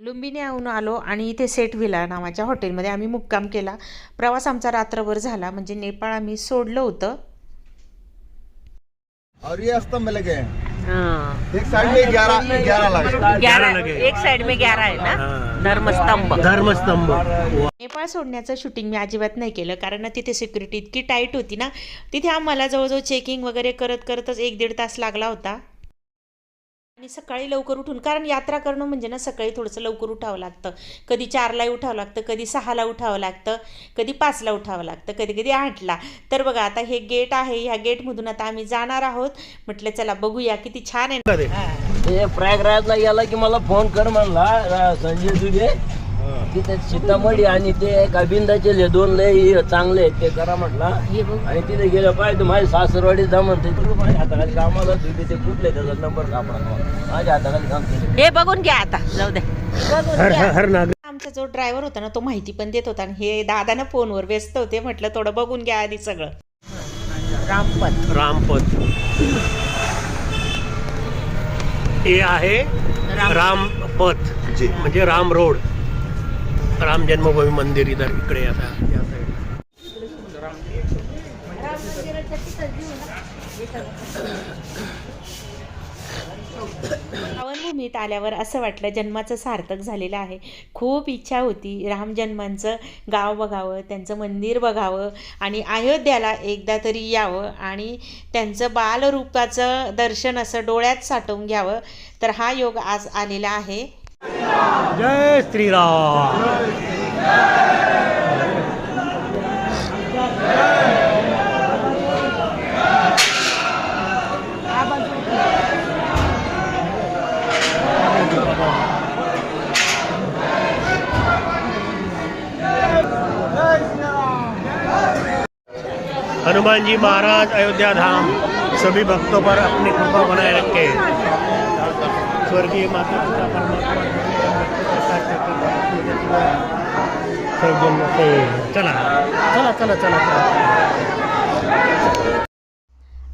लुंबिनीहून आलो आणि इथे सेट व्हिला नावाच्या हॉटेलमध्ये आम्ही मुक्काम केला. प्रवास आमचा रात्रभर झाला म्हणजे नेपाळ आम्ही सोडलं होतं. और ये स्तंभ लगे हैं. एक साइड में ग्यारह ग्यारह लगे ग्यारह एक साइड में ग्यारह है ना? धर्मस्तंभ. धर्मस्तंभ. नेपाळ सोडण्याचं शूटिंग मी अजिबात नाही केलं कारण ना तिथे सिक्युरिटी इतकी टाईट होती ना. तिथे आम्हाला जवळजवळ चेकिंग वगैरे करत करतच एक दीड तास लागला होता. आणि सकाळी लवकर उठून कारण यात्रा करणं म्हणजे ना सकाळी थोडंसं लवकर उठावं लागतं. कधी चारला उठावं लागतं कधी सहाला उठावं लागतं कधी पाचला उठावं लागतं कधी कधी आठला. तर बघा आता हे गेट आहे ह्या गेटमधून आता आम्ही जाणार आहोत. म्हटलं चला बघूया किती छान आहे प्रयागराजला गेला की मला फोन कर म्हणला संजय दुबे तिथे सीतामढी आणि ते काबिंदाचे ले दोन लय चांगले आहेत ते करा म्हटला. आणि तिथे गेलं पाहिजे माझे सासरवाडी जा म्हणते. तू माझ्या हाताखाली कामाला ते कुठले त्याचा नंबर सापडा माझ्या हाताखाली काम केलं हे बघून घ्या आता जाऊ दे. आमचा जो ड्रायव्हर होता ना तो माहिती पण देत होता आणि हे दादानं फोनवर व्यस्त होते म्हटलं थोडं बघून घ्या आधी सगळं. रामपत रामपथ हे आहे रामपथ म्हणजे राम रोड. राम जन्मभूमी मंदिर इधर इकडे आता या पावनभूमीत आल्यावर असं वाटलं जन्माचं सार्थक झालेलं आहे. खूप इच्छा होती राम जन्मांचं गाव बघावं त्यांचं मंदिर बघावं आणि अयोध्याला एकदा तरी यावं आणि त्यांचं बालरूपाचं दर्शन असं डोळ्यात साठवून घ्यावं. तर हा योग आज आलेला आहे. जय श्री राम हनुमान जी महाराज अयोध्या धाम, सभी भक्तों पर अपनी कृपा बनाए रखे। स्वर्गीय माता पिता परमात्मा चला. चला चला चला चला.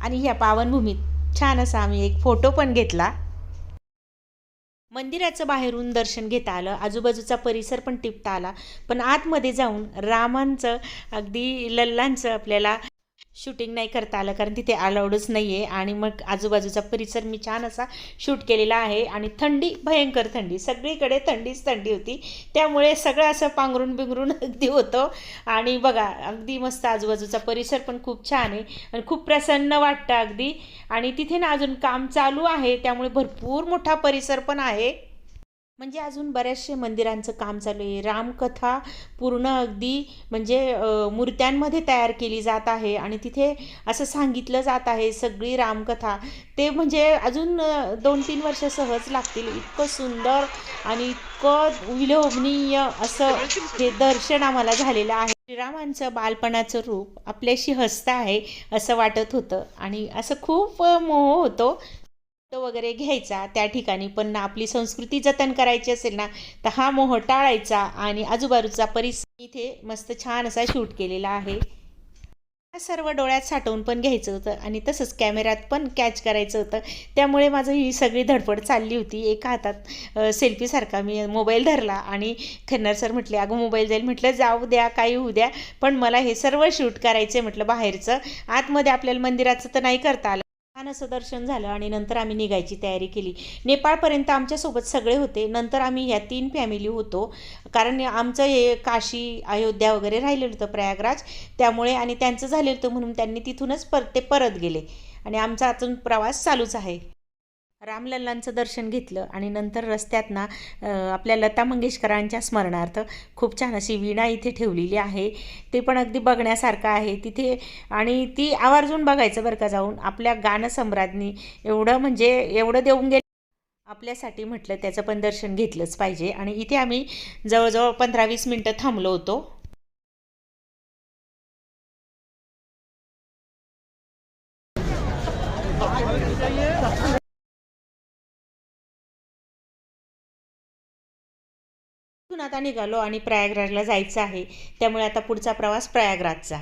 आणि ह्या पावनभूमीत छान असा आम्ही एक फोटो पण घेतला. मंदिराचं बाहेरून दर्शन घेता आलं. आजूबाजूचा परिसर पण टिपता आला. पण आतमध्ये जाऊन रामांचं अगदी लल्लांचं आपल्याला शूटिंग नाही करता आलं कारण तिथे अलाउडच नाही आहे आणि मग आजूबाजूचा परिसर मी छान असा शूट केलेला आहे. आणि थंडी भयंकर थंडी. सगळीकडे थंडीच थंडी होती. त्यामुळे सगळं असं पांघरून बिंगरून अगदी होतं. आणि बघा अगदी मस्त आजूबाजूचा परिसर पण खूप छान आहे. आणि खूप प्रसन्न वाटतं अगदी. आणि तिथे ना अजून काम चालू आहे. त्यामुळे भरपूर मोठा परिसर पण आहे. म्हणजे अजून बऱ्याचशे मंदिरांचं काम चालू आहे. रामकथा पूर्ण अगदी म्हणजे मूर्त्यांमध्ये तयार केली जात आहे आणि तिथे असं सांगितलं जात आहे सगळी रामकथा. ते म्हणजे अजून दोन तीन वर्ष सहज लागतील. इतकं सुंदर आणि इतकं विलोभनीय असं हे दर्शन आम्हाला झालेलं आहे. श्रीरामांचं बालपणाचं रूप आपल्याशी हसतं आहे असं वाटत होतं आणि असं खूप मोह होतो. वगैरे घ्यायचा त्या ठिकाणी पण आपली संस्कृती जतन करायची असेल ना तर हा मोह टाळायचा आणि आजूबाजूचा परिसर इथे मस्त छान असा शूट केलेला आहे. हा सर्व डोळ्यात साठवून पण घ्यायचं होतं आणि तसंच कॅमेऱ्यात पण कॅच करायचं होतं. त्यामुळे माझं ही सगळी धडपड चालली होती. एका हातात सेल्फीसारखा मी मोबाईल धरला आणि खन्नर सर म्हटले अगं मोबाईल जाईल. म्हटलं जाऊ द्या काही होऊ द्या पण मला हे सर्व शूट करायचे म्हटलं बाहेरचं आतमध्ये आपल्याला मंदिराचं तर नाही करता आलं. छान असं दर्शन झालं आणि नंतर आम्ही निघायची तयारी केली. नेपाळपर्यंत आमच्यासोबत सगळे होते. नंतर आम्ही ह्या तीन फॅमिली होतो. कारण आमचं हे काशी अयोध्या वगैरे राहिलेलं होतं प्रयागराज. त्यामुळे आणि त्यांचं झालेलं होतं म्हणून त्यांनी तिथूनच पर ते परत गेले. आणि आमचा अजून प्रवास चालूच आहे. रामलल्लांचं दर्शन घेतलं आणि नंतर रस्त्यात ना आपल्या लता मंगेशकरांच्या स्मरणार्थ खूप छान अशी वीणा इथे ठेवलेली आहे. ते पण अगदी बघण्यासारखं आहे. तिथे आणि ती आवर्जून बघायचं बरं का जाऊन. आपल्या गानसम्राज्ञी एवढं म्हणजे एवढं देऊन गेलं. आपल्यासाठी म्हटलं त्याचं पण दर्शन घेतलंच पाहिजे. आणि इथे आम्ही जवळजवळ पंधरा वीस मिनटं थांबलो होतो. तिथून आता निघालो आणि प्रयागराजला जायचं आहे. त्यामुळे आता पुढचा प्रवास प्रयागराजचा.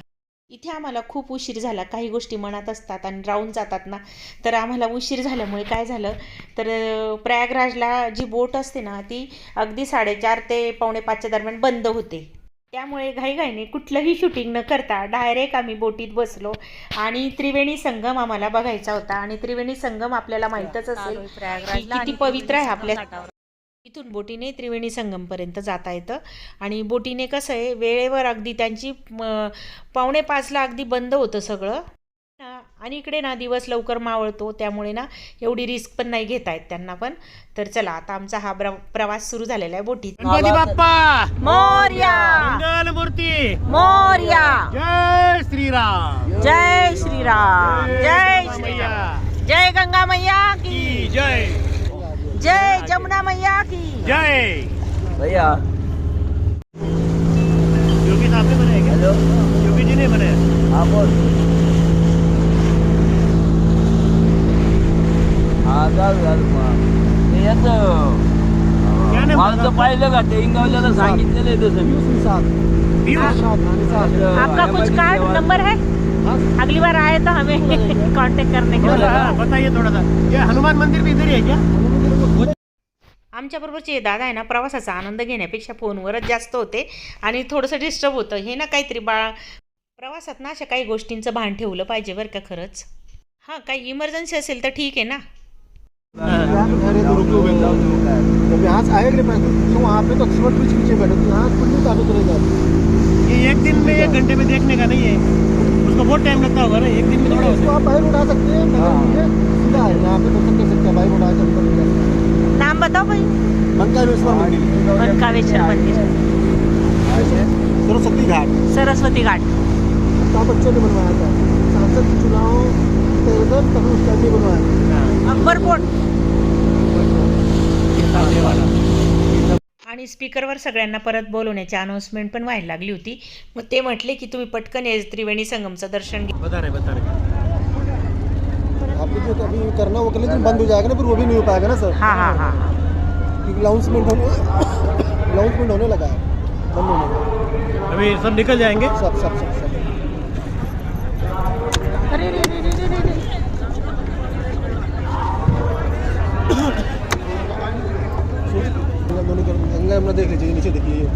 इथे आम्हाला खूप उशीर झाला. काही गोष्टी मनात असतात आणि राहून जातात ना. तर आम्हाला उशीर झाल्यामुळे काय झालं? तर प्रयागराजला जी बोट असते ना ती अगदी साडेचार ते पावणे पाचच्या दरम्यान बंद होते. त्यामुळे घाईघाईने कुठलंही शूटिंग न करता डायरेक्ट आम्ही बोटीत बसलो आणि त्रिवेणी संगम आम्हाला बघायचा होता. आणि त्रिवेणी संगम आपल्याला माहीतच असेल किती पवित्र आहे आपल्या इथून बोटीने त्रिवेणी संगमपर्यंत जाता येतं. आणि बोटीने कसं आहे वेळेवर अगदी त्यांची म, पावणे पाचला अगदी बंद होतं सगळं. ना, आणि इकडे ना दिवस लवकर मावळतो त्यामुळे ना एवढी रिस्क पण नाही घेता येत त्यांना पण. तर चला आता आमचा हा प्रवास सुरू झालेला आहे बोटीत. बाप्पा मोर्या! मंगल मूर्ती मोर्या! जय श्रीराम! जय श्रीराम! जय गंगा श्रीराम! मैया जय गंगा मैया की जय! जय जमुना मैया की। जय। भैया। योगी साहब ने बनाया क्या? हॅलो। योगी जी ने बनाया। हा बोल? पाहिलं का ते इंगावल्याला सांगितलेलं आहे तसं मी? आपका कुछ कार्ड नंबर है? अगली बार आए तो हमें कांटेक्ट करने के लिए। हाँ, बताइए थोड़ा सा। ये हनुमान मंदिर भी इधर ही है क्या? आमच्याबरोबरचे दादा आहे ना प्रवासाचा आनंद घेण्यापेक्षा फोनवरच जास्त होते. आणि थोडंसं डिस्टर्ब होतं. हे ना काहीतरी बा प्रवासात ना अशा काही गोष्टींचं भान ठेवलं पाहिजे बरं का खरंच. हां काही इमर्जन्सी असेल तर ठीक आहे ना. एक दिन में एक घंटे में देखने का नहीं है। उसको बहुत टाइम लगता होगा ना एक दिन में थोड़ा आप रोड आ सकते हैं सीधा यहाँ पे दर्शन कर सकते हैं सकते हैं। नाम बताओ भाई। मंकामेश्वर मंदिर। मनकावेश्वर मंदिर. सरस्वती घाट. सरस्वती घाट. अमिताभ बच्चन ने बनवाया था सांसद चुनाव तेरह बनवाया आणि स्पीकरवर सगळ्यांना परत बोलवण्याची अनाऊन्समेंट पण व्हायला लागली होती. मग ते म्हटले की तुम्ही पटकन ये त्रिवेणी संगमचं दर्शन घ्या. बता रहे बता रहे जो अभी करना वो कर लेकिन बंद हो जाएगा ना फिर वो भी नहीं हो पाएगा ना सर। हाँ हाँ हाँ हाँ। क्योंकि अनाउंसमेंट होने अनाउंसमेंट होने लगा है। बंद होने लगा अभी सब निकल जाएँगे? सब सब सब सब। अरे रे रे रे रे रे। गंगा यमुना देख लीजिए ये नीचे देखिए।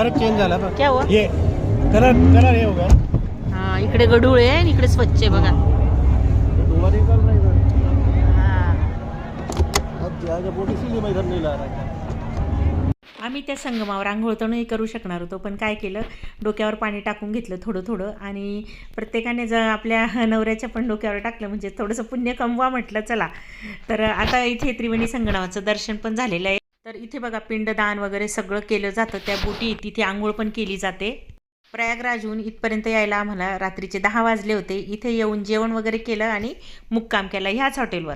डायरेक्ट चेंज झाला बघ. क्या हुआ? ये कलर कलर हे होगा हा इकडे गडूळ आहे आणि इकडे स्वच्छ आहे बघा. आम्ही त्या संगमावर आंघोळ तर नाही करू शकणार होतो पण काय केलं? डोक्यावर पाणी टाकून घेतलं थोडं थोडं आणि प्रत्येकाने जर आपल्या नवऱ्याच्या पण डोक्यावर टाकलं म्हणजे थोडंसं पुण्य कमवा म्हटलं चला. तर आता इथे त्रिवेणी संगमाचं दर्शन पण झालेलं आहे. तर इथे बघा पिंडदान वगैरे सगळं केलं जातं. त्या बोटी तिथे आंघोळ पण केली जाते. प्रयागराजहून इथपर्यंत यायला आम्हाला रात्रीचे दहा वाजले होते. इथे येऊन जेवण वगैरे केलं आणि मुक्काम केला ह्याच हॉटेलवर